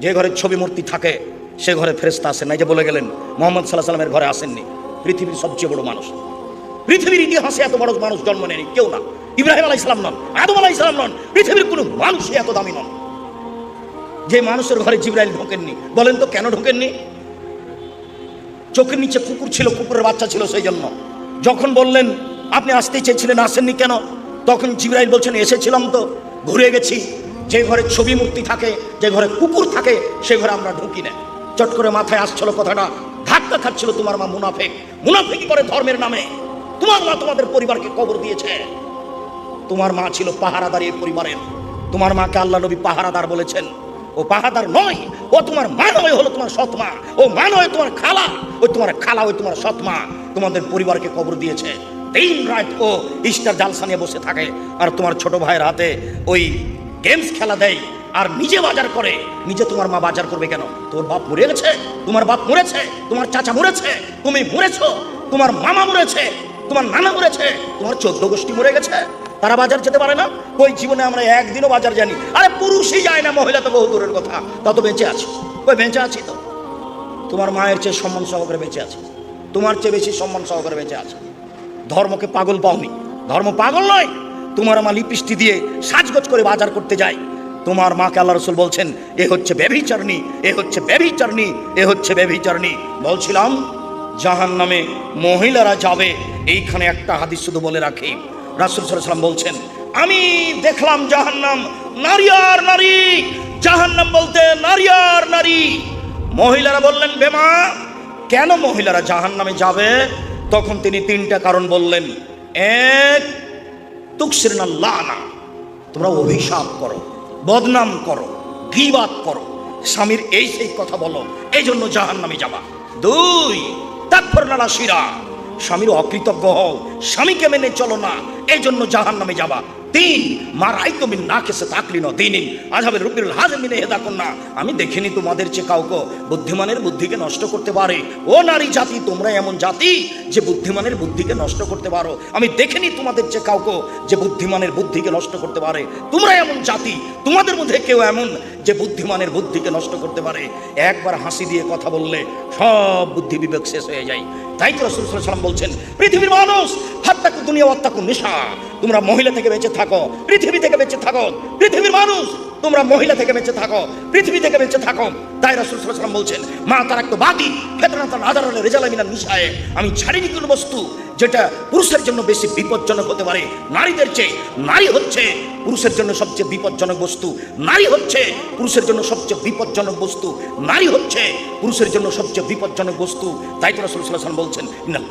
যে ঘরে ছবি মূর্তি থাকে, সে ঘরে ফেরেস্তা আসেন নাই। যে বলে গেলেন, মোহাম্মদ সাল্লাহ সাল্লামের ঘরে আসেননি। পৃথিবীর সবচেয়ে বড় মানুষ। পৃথিবীর ইতিহাসে এত বড় মানুষ জন্ম নেয়নি, কেউ না। ইব্রাহিম আলাই ইসলাম নন, আদম আলাই ইসলাম নন, পৃথিবীর কোনো মানুষই এত দামি নন। যে মানুষের ঘরে জিব্রাইল ঢোকেননি, বলেন তো কেন ঢোকেননি? চোখের নিচে কুকুর ছিল, কুকুরের বাচ্চা ছিল সেই জন্য। যখন বললেন, আপনি আসতে চেয়েছিলেন, আসেননি কেন? তখন জিব্রাইল বলছেন, এসেছিলাম তো, ঘুরে গেছি। যে ঘরে ছবি মূর্তি থাকে, যে ঘরে কুকুর থাকে, সে ঘরে আমরা ঢুকি না। চট করে মাথায় আসছিল কথাটা, ধাক্কা খাচ্ছিল তোমার মা মুনাফেক। মুনাফেকি করে ধর্মের নামে। তোমার মা তোমাদের পরিবারকে কবর দিয়েছে। তোমার মা ছিল পাহারাদার এই পরিবারের। তোমার মাকে আল্লাহ নবী পাহারাদার বলেছেন। ও পাহারাদার নয়, ও তোমার মা নয় হলো তোমার সৎ মা। ও মা নয় তোমার খালা ওই তোমার খালা ওই তোমার সৎ মা। তোমাদের পরিবারকে কবর দিয়েছে। দিন রাত ও ইস্টার জালসা নিয়ে বসে থাকে। আর তোমার ছোট ভাইয়ের হাতে ওই গেমস খেলা দেয় আর নিজে বাজার করে, নিজে তোমার মা বাজার করবে কেন? তোর বাপ মরে গেছে, তোমার বাপ মরেছে, তোমার চাচা মরেছে, তুমি মরেছো, তোমার মামা মরেছে, তোমার নানা মরেছে, তোমার চোদ্দ গোষ্ঠী মরে গেছে। তারা বাজার যেতে পারে না? ওই জীবনে আমরা একদিনও বাজার জানি আরে পুরুষই যায় না, মহিলা তো বহু দূরের কথা। তত বেঁচে আছি। ওই বেঁচে আছি তো। তোমার মায়ের চেয়ে সম্মান সহকারে বেঁচে আছে। তোমার চেয়ে বেশি সম্মান সহকারে বেঁচে আছে। ধর্মকে পাগল পাওনি। ধর্ম পাগল নয়। তোমার মা লিপিস্টি দিয়ে সাজগোজ করে বাজার করতে যায় তোমার মাকে আল্লাহ রসুল বলছেন, এ হচ্ছে বেভিচারণী এ হচ্ছে বেভিচারণী এ হচ্ছে বেভিচারণী বলছিলাম, জাহান নামে মহিলারা যাবে, এইখানে একটা হাদিস শুধু বলে রাখি। রাসুল সাল্লাম বলছেন, আমি দেখলাম জাহান্নাম নারী আর নারী। জাহান্নাম বলতে নারী আর নারী। মহিলারা বললেন, বেমা, কেন মহিলারা জাহান নামে যাবে? তখন তিনি তিনটা কারণ বললেন, এক তুকসির লানা। তোমরা অভিশাপ করো, বদনাম করো, গিবাদ করো। স্বামীর এই সেই কথা বলো এই জন্য জাহান নামে যাবা। দুই তারপর নারা শিরা। স্বামীর অকৃতজ্ঞ হও, স্বামীকে মেনে চলো না এই জন্য জাহান নামে যাবা। তিন মা না রুবির হাজের মিনে আমি দেখিনি তোমাদের চেয়ে কাউকে বুদ্ধিমানের বুদ্ধিকে নষ্ট করতে পারে। ও নারী জাতি, তোমরা এমন জাতি যে বুদ্ধিমানের বুদ্ধিকে নষ্ট করতে পারো। আমি দেখিনি তোমাদের চেয়ে কাউকে যে বুদ্ধিমানের বুদ্ধিকে নষ্ট করতে পারে। তোমরা এমন জাতি, তোমাদের মধ্যে কেউ এমন যে বুদ্ধিমানের বুদ্ধিকে নষ্ট করতে পারে। একবার হাসি দিয়ে কথা বললে সব বুদ্ধি বিবেক শেষ হয়ে যায়। তাই তো রসুল বলছেন, পৃথিবীর মানুষ, হাত্তাকু দুনিয়া অত্তাকু নেশা। তোমরা মহিলা থেকে বেঁচে থাকো, পৃথিবী থেকে বেঁচে থাকো, পৃথিবীর মানুষ, তোমরা মহিলা থেকে বেঁচে থাকো, পৃথিবী থেকে বেঁচে থাকো। তাই রাসুল বলছেন, মা তার একটা বাদি ফেতনা তার আদারণে রেজালামিনা নিশায়। আমি ছাড়িনি কোনো বস্তু যেটা পুরুষের জন্য বেশি বিপজ্জনক হতে পারে। নারীদের চেয়ে নারী হচ্ছে পুরুষের জন্য সবচেয়ে বিপজ্জনক বস্তু। নারী হচ্ছে পুরুষের জন্য সবচেয়ে বিপজ্জনক বস্তু। নারী হচ্ছে পুরুষের জন্য সবচেয়ে বিপজ্জনক বস্তু, তাই তো রাসুল সাল্লাম বলছেন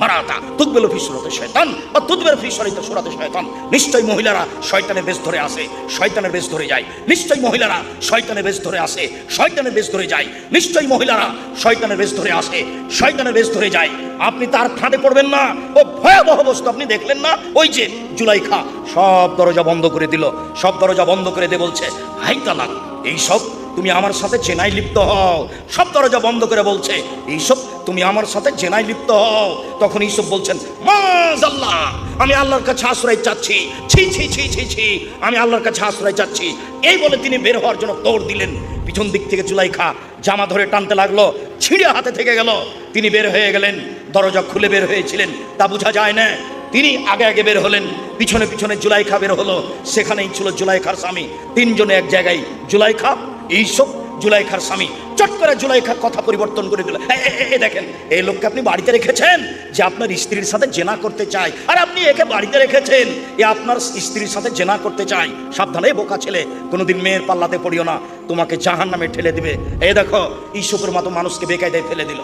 মারাতা তুকবেল সুরতে শয়তান, বা তুকবেল ফি সরিতে সুরাতে শয়তান। নিশ্চয়ই মহিলারা শয়তানের বেশ ধরে আসে, শয়তানের বেশ ধরে যায়। নিশ্চয়ই মহিলারা শয়তানের বেশ ধরে আসে, শয়তানের বেশ ধরে যায়। নিশ্চয়ই মহিলারা শয়তানের বেশ ধরে আসে, শয়তানের বেশ ধরে যায়। আপনি তার ফাঁদে পড়বেন না। ও ভয়াবহ বস্তু আপনি দেখলেন না? ওই যে জুলাইখা সব দরজা বন্ধ করে দিল, সব দরজা বন্ধ করে দে বলছে হাই তালাক এইসব তুমি আমার সাথে চেনাই লিপ্ত হও। সব দরজা বন্ধ করে বলছে, এইসব তুমি আমার সাথে জেনাই লিপ্ত হও। তখন এইসব বলছেন মাজাল্লাহ আমি আল্লাহর কাছে আশ্রয় চাচ্ছি। ছি ছি ছি ছি ছি, আমি আল্লাহর কাছে আশ্রয় চাচ্ছি। এই বলে তিনি বের হওয়ার জন্য দৌড় দিলেন। পিছন দিক থেকে জুলাইখা জামা ধরে টানতে লাগল, ছিঁড়ে হাতে থেকে গেল। তিনি বের হয়ে গেলেন, দরজা খুলে বের হয়েছিলেন, তা বোঝা যায় না। তিনি আগে আগে বের হলেন, পিছনে পিছনে জুলাইখা বের হলো। সেখানেই ছিল জুলাইখার স্বামী। তিনজনে এক জায়গায়, জুলাইখা এইসব জুলাইখার স্বামী চট করে জুলাইখার কথা পরিবর্তন করে দিল। এ, এ, এ, এ দেখেন এই লোককে আপনি বাড়িতে রেখেছেন যে আপনার স্ত্রীর সাথে জেনা করতে চায়। আর আপনি একে বাড়িতে রেখেছেন এ আপনার স্ত্রীর সাথে জেনা করতে চায়। সাবধানে বোকা ছেলে কোনোদিন মেয়ের পাল্লাতে পড়িও না তোমাকে জাহান নামে ঠেলে দিবে। এই দেখো ঈশ্বরের মতো মানুষকে বেকায় বেকায়দায় ফেলে দিল।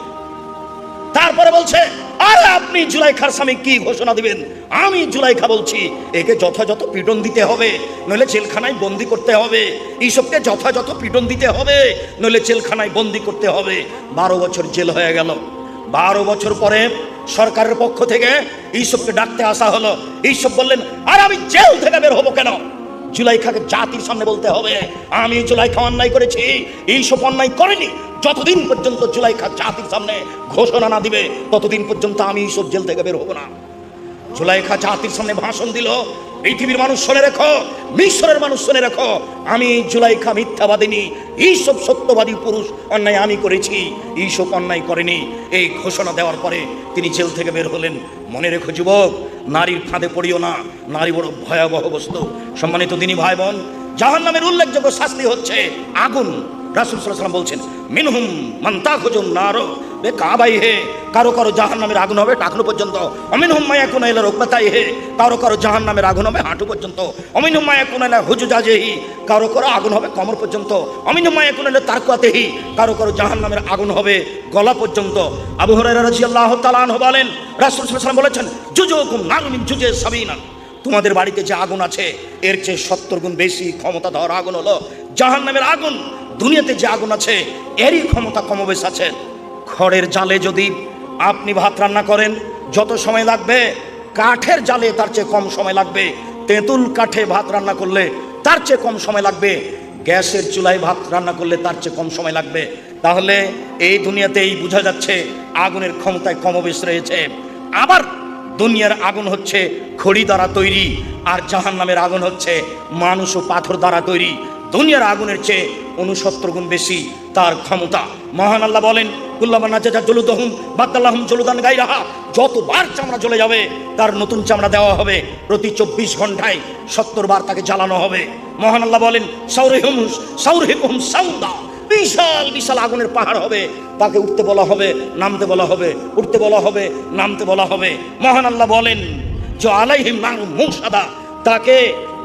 তারপরে বলছে আপনি জুলাইখার স্বামী কি ঘোষণা দিবেন? আমি জুলাইখা বলছি, একে যথাযথ পিটন দিতে হবে, নইলে জেলখানায় বন্দি করতে হবে। এইসবকে যথাযথ পিটন দিতে হবে, নইলে জেলখানায় বন্দি করতে হবে। বারো বছর জেল হয়ে গেল। বারো বছর পরে সরকারের পক্ষ থেকে এইসবকে ডাকতে আসা হলো। এইসব বললেন, আর আমি জেল থেকে বের হব কেন? জুলাইখাকে জাতির সামনে বলতে হবে। আমি জুলাইখা অন্যায় করেছি, এইসব অন্যায় করেনি। যতদিন পর্যন্ত জুলাইখা জাতির সামনে ঘোষণা না দিবে, ততদিন পর্যন্ত আমি এইসব জেল থেকে বের হব না। জুলাইখা জাতির সামনে ভাষণ দিল পৃথিবীর মানুষ শুনে রেখো, মিশরের মানুষ শুনে রেখো, আমি জুলাইখা মিথ্যাবাদিনী, এইসব সত্যবাদী পুরুষ অন্যায় আমি করেছি, এইসব অন্যায় করেনি। এই ঘোষণা দেওয়ার পরে তিনি জেল থেকে বের হলেন। মনে রেখো যুবক, নারীর ফাঁদে পড়িও না, নারী বড় ভয়াবহ বস্তু। সম্মানিত তিনি ভাই বোন জাহান নামের উল্লেখযোগ্য শাস্তি হচ্ছে আগুন। রাসুল সাল্লাম বলছেন, মিনহুম মান্তা খোঁজুন নারো বে কাবাই হে, কারও কারও জাহান নামের আগুন হবে টাকনো পর্যন্ত। অমিনহুম মায়া কোন এলা রোকবাতাই হে কারও কারও জাহান নামের আগুন হবে হাঁটু পর্যন্ত। অমিনহুম মায়া কোন এলা হুজু জাজেহি কারও কারও আগুন হবে কমর পর্যন্ত। অমিনহুম মায়া কোন এলা তারকুয়াতেহি কারও কারও জাহান নামের আগুন হবে গলা পর্যন্ত। আবু হুরায়রা রাদিয়াল্লাহু তাআলা আনহু বলেন, রাসূল সাল্লাল্লাহু বলেছেন, জুজুকুম নারমিন জুজে সাবিনা তোমাদের বাড়িতে যে আগুন আছে, এর চেয়ে সত্তর গুণ বেশি ক্ষমতা দেওয়ার আগুন হলো জাহান নামের আগুন। দুনিয়াতে যে আগুন আছে, এরই ক্ষমতা কমবেশ আছে। খড়ের জালে যদি আপনি ভাত রান্না করেন, যত সময় লাগবে, কাঠের জালে তার চেয়ে কম সময় লাগবে। তেঁতুল কাঠে ভাত রান্না করলে তার চেয়ে কম সময় লাগবে। গ্যাসের চুলায় ভাত রান্না করলে তার চেয়ে কম সময় লাগবে। তাহলে এই দুনিয়াতেই বোঝা যাচ্ছে আগুনের ক্ষমতায় কমবেশ রয়েছে। আবার দুনিয়ার আগুন হচ্ছে খড়ি দ্বারা তৈরি, আর জাহান নামের আগুন হচ্ছে মানুষ ও পাথর দ্বারা তৈরি। দুনিয়ার আগুনের চেয়ে উনসত্তর গুণ বেশি তার ক্ষমতা। মহান আল্লাহ বলেন কুল্লামান নাচা জলুদহম বাদ্দাল্লাহম জলুদান গাই রাহা যতবার চামড়া জ্বলে যাবে, তার নতুন চামড়া দেওয়া হবে। প্রতি চব্বিশ ঘন্টায় সত্তর বার তাকে জ্বালানো হবে। মহান আল্লাহ বলেন সৌরে হুমুস সৌরে হুম সৌদা বিশাল বিশাল আগুনের পাহাড় হবে। তাকে উঠতে বলা হবে, নামতে বলা হবে, উঠতে বলা হবে, নামতে বলা হবে। মহান আল্লাহ বলেন, যে আলাইহিম মুসাদা তাকে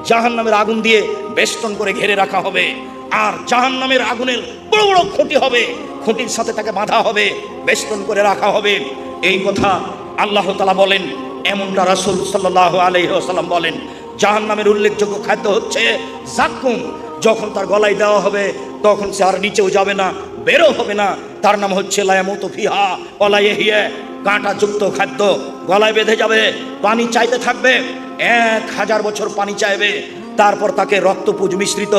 জাহান নামের আগুন দিয়ে বেষ্টন করে ঘিরে রাখা হবে। আর জাহান নামের আগুনের বড় বড় খুঁটি হবে। খুঁটির সাথে তাকে বাঁধা হবে, বেষ্টন করে রাখা হবে। এই কথা আল্লাহ তালা বলেন, এমনটা রাসুল সাল্লাহ আলহিহাসাল্লাম বলেন। জাহান নামের উল্লেখযোগ্য খাদ্য হচ্ছে জাক্কুম। যখন তার গলায় দেওয়া হবে, তখন সে আর নিচেও যাবে না বেরো হবে না। তার নাম হচ্ছে লায়ামত ফিহা অলায়ে হিয়ে। কাঁটা যুক্ত খাদ্য, গলায় বেঁধে যাবে, পানি চাইতে থাকবে। এক হাজার বছর পানি চাইবে, তারপর তাকে রক্তপুজ মিশ্রিত,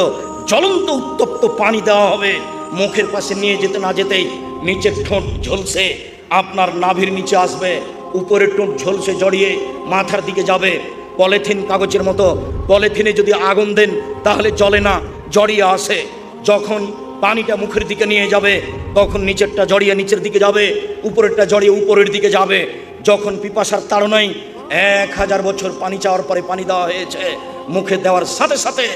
জ্বলন্ত উত্তপ্ত পানি দেওয়া হবে। মুখের পাশে নিয়ে যেতে না যেতেই নিচের ঠোঁট ঝলসে, আপনার নাভির নিচে আসবে। উপরের ঠোঁট ঝলসে জড়িয়ে মাথার দিকে যাবে। পলিথিন কাগজের মতো, পলিথিনে যদি আগুন দেন, তাহলে জ্বলে না, জড়িয়ে আসে। যখন পানিটা মুখের দিকে নিয়ে যাবে, তখন নিচেরটা জড়িয়ে নিচের দিকে যাবে, উপরেরটা জড়িয়ে উপরের দিকে যাবে। যখন পিপাসার তাড়নায় এক হাজার বছর পানি চাওয়ার পরে পানি দেওয়া হয়েছে। মুখে দেওয়ার সাথে সাথে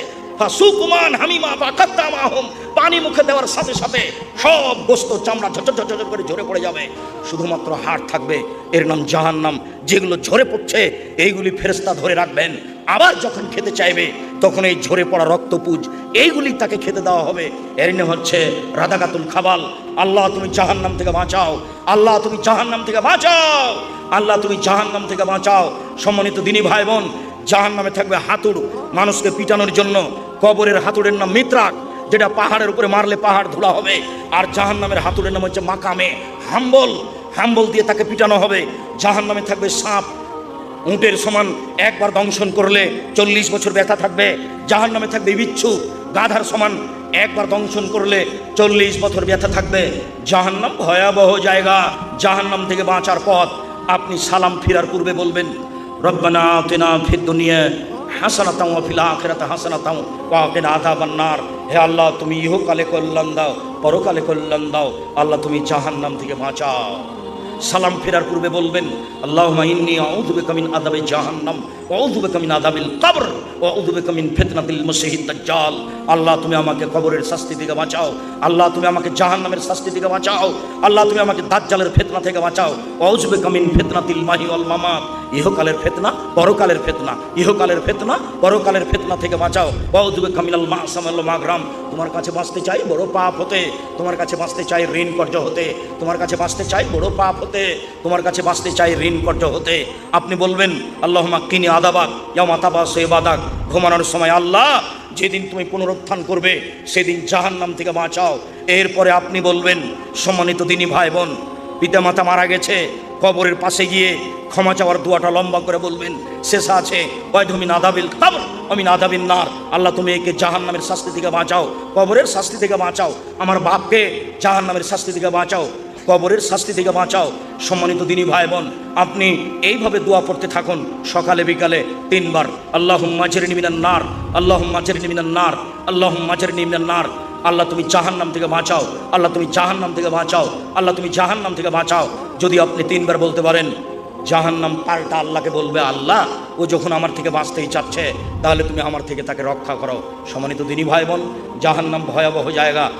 ফাসুকুমান হামিমা বা কাত্তামাহুম পানি মুখে দেওয়ার সাথে সাথে সব গোস্ত চামড়া ঝরঝর ঝরঝর করে ঝরে পড়ে যাবে। শুধুমাত্র হাড় থাকবে, এর নাম জাহান্নাম। যেগুলো ঝরে পড়ছে, এইগুলি ফেরেস্তা ধরে রাখবেন। আবার যখন খেতে চাইবে, তখন এই ঝরে পড়া রক্তপুজ, এইগুলি তাকে খেতে দেওয়া হবে। এর নাম হচ্ছে রাধাকাতুল খাবাল। আল্লাহ তুমি জাহান্নাম থেকে বাঁচাও। আল্লাহ তুমি জাহান্নাম থেকে বাঁচাও। আল্লাহ তুমি জাহান্নাম থেকে বাঁচাও। সম্মানিত দিনী ভাই বোন জাহান নামে থাকবে হাতুড়। মানুষকে পিটানোর জন্য কবরের হাতুড়ের নাম মিত্রাক, যেটা পাহাড়ের উপরে মারলে পাহাড় ধুলা হবে। আর জাহান নামের হাতুড়ের নাম হচ্ছে মাকামে, হাম্বল। হাম্বল দিয়ে তাকে পিটানো হবে। জাহান নামে থাকবে সাপ। উঁটের সমান একবার দংশন করলে চল্লিশ বছর ব্যথা থাকবে। জাহান নামে থাকবে বিচ্ছু। গাধার সমান একবার দংশন করলে চল্লিশ বছর ব্যথা থাকবে। জাহান্নাম ভয়াবহ জায়গা। জাহান্নাম থেকে বাঁচার পথ। আপনি সালাম ফিরার পূর্বে বলবেন, রব্বানা আতিনা ফিদ দুনিয়া হাসানাতাম ফিল আখিরাতি হাসানাতাম ওয়া কিনা আযাবান নার। হে আল্লাহ, তুমি ইহকালে কল্যাণ দাও, পরকালে কল্যাণ দাও। আল্লাহ, তুমি জাহান্নাম থেকে বাঁচাও। সালাম ফেরার পূর্বে বলবেন, আল্লাহুম্মা ইন্নী আউযু বিকা মিন আযাবি জাহান্নাম, ওয়া আউযু বিকা মিন আযাবিল কবর, ওয়া আউযু বিকা মিন ফিতনাতিল মাসিহিদ দাজ্জাল। আল্লাহ, তুমি আমাকে কবরের শাস্তি থেকে বাঁচাও। আল্লাহ, তুমি আমাকে জাহান্নামের শাস্তি থেকে বাঁচাও। আল্লাহ, তুমি আমাকে দাজ্জালের ফিতনা থেকে বাঁচাও। ওয়া আউযু বিকা মিন মাহি ওয়াল মামাত ইহকালের ফিতনা, পরকালের ফিতনা, ইহকালের ফেতনা, পরকালের ফেতনা থেকে বাঁচাও। ওয়া আউযু বিকা মিনাল মাসাম ওয়াল মাগরাম। তোমার কাছে বাঁচতে চাই বড় পাপ হতে, তোমার কাছে বাঁচতে চাই ঋণ কর্য হতে, তোমার কাছে বাঁচতে চাই বড় পাপ হতে, তোমার কাছে বাঁচতে চাই ঋণ কর্য হতে। আপনি বলবেন আল্লাহ মাক্কিনি আদাবাক ইয়া মাতাবা সেবাদাক ঘুমানোর সময়, আল্লাহ, যেদিন তুমি পুনরুত্থান করবে, সেদিন জাহান্নাম থেকে বাঁচাও। এরপরে আপনি বলবেন, সম্মানিত দিনী ভাই বোন পিতামাতা মারা গেছে, কবরের পাশে গিয়ে ক্ষমা চাওয়ার দোয়াটা লম্বা করে বলবেন, শেষ আছে ওয়াইধমি নাদাবিল আমি নাদাবিন নার, আল্লাহ তুমি একে জাহান নামের শাস্তি থেকে বাঁচাও, কবরের শাস্তি থেকে বাঁচাও, আমার বাপকে জাহান নামের শাস্তি থেকে বাঁচাও, কবরের শাস্তি থেকে বাঁচাও, সম্মানিত দিনী ভাই বোন আপনি এইভাবে দোয়া পড়তে থাকুন, সকালে বিকালে তিনবার আল্লাহ মাঝের নিমিনান নার আল্লাহ মাঝের নিমিনান নার আল্লাহ মাঝের নিমিনান নার আল্লাহ তুমি জাহান নাম থেকে বাঁচাও, আল্লাহ তুমি জাহান নাম থেকে বাঁচাও, আল্লাহ তুমি জাহান নাম থেকে বাঁচাও। যদি আপনি তিনবার বলতে পারেন, জাহান্নাম পাল্টা আল্লাহকে বলবে, আল্লাহ, ও যখন আমার থেকে বাঁচতেই চাচ্ছে, তাহলে তুমি আমার থেকে তাকে রক্ষা করো। সম্মানিত দিনী ভাই বোন জাহান্নাম ভয়াবহ জায়গা।